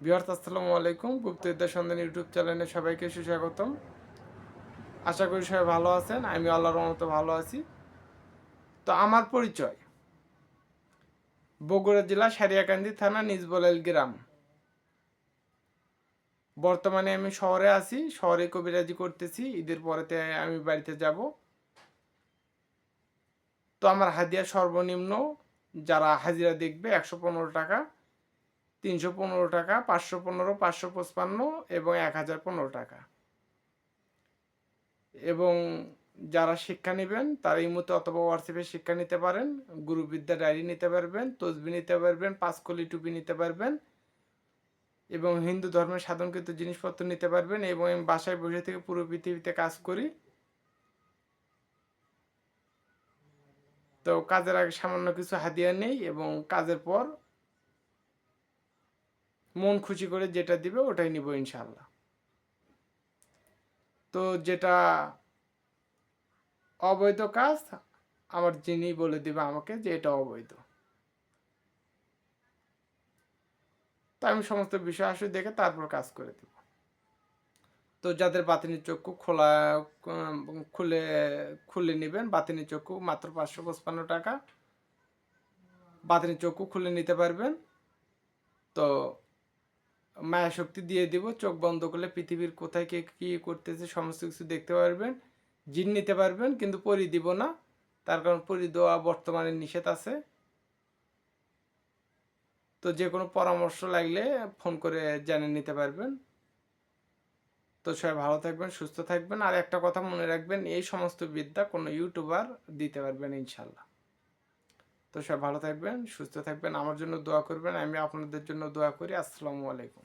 বিহার আসসালামু আলাইকুম। গুপ্তবিদ্যা সন্ধান ইউটিউব চ্যানেলে সবাইকে সুস্বাগতম। আশা করি সবাই ভালো আছেন। আমি আল্লাহর রহমতে ভালো আছি। তো আমার পরিচয়। বগুড়া জেলা সারিয়াকান্দি থানা নিজবলাইল গ্রাম। বর্তমানে আমি শহরে আছি। শহরে কবিরাজি করতেছি। ঈদের পরেতে আমি বাড়িতে যাব। তো আমার হাদিয়া সর্বনিম্ন যারা হাজিরা দেখবে একশো পনেরো টাকা। তিনশো পনেরো টাকা, পাঁচশো পনেরো, পাঁচশো পঁচপান্ন এবং এক হাজার পনেরো টাকা। এবং যারা শিক্ষা নেবেন, তারা এই মতো অথবা হোয়াটসঅ্যাপে শিক্ষা নিতে পারেন, গুরুবিদ্যা ডায়েরি নিতে পারবেন, তসবি নিতে পারবেন, পাঁচকলি টুপি নিতে পারবেন এবং হিন্দু ধর্মের সাধনকৃত জিনিসপত্র নিতে পারবেন এবং আমি বাসায় বসে থেকে পুরো পৃথিবীতে কাজ করি। তো কাজের আগে সামান্য কিছু হাদিয়া নেই এবং কাজের পর মন খুশি করে যেটা দিবে ওটাই নিব ইনশাল্লাহ তো যেটা অবৈধ কাজ, আমার যিনি বলে দিবে আমাকে যে এটা অবৈধ। তো আমি সমস্ত বিষয় আসলে দেখে তারপর কাজ করে দেব। তো যাদের বাতিনি চক্ষু খোলা, খুলে খুলে নেবেন বাতিনি চক্ষু মাত্র পাঁচশো পঁচপান্ন টাকা। বাতিনি চক্ষু খুলে নিতে পারবেন। তো মায়া শক্তি দিয়ে দিব, চোখ বন্ধ করলে পৃথিবীর কোথায় কে কী করতেছে, সমস্ত কিছু দেখতে পারবেন, জিন নিতে পারবেন, কিন্তু পরি দিব না। তার কারণ পরি দেওয়া বর্তমানে নিষেধ আছে। তো যে কোনো পরামর্শ লাগলে ফোন করে জেনে নিতে পারবেন। তো সবাই ভালো থাকবেন, সুস্থ থাকবেন। আর একটা কথা মনে রাখবেন, এই সমস্ত বিদ্যা কোনো ইউটিউবার দিতে পারবেন ইনশাল্লাহ। তো সবাই ভালো থাকবেন, সুস্থ থাকবেন। আমার জন্য দোয়া করবেন, আমি আপনাদের জন্য দোয়া করি। আসসালামু আলাইকুম।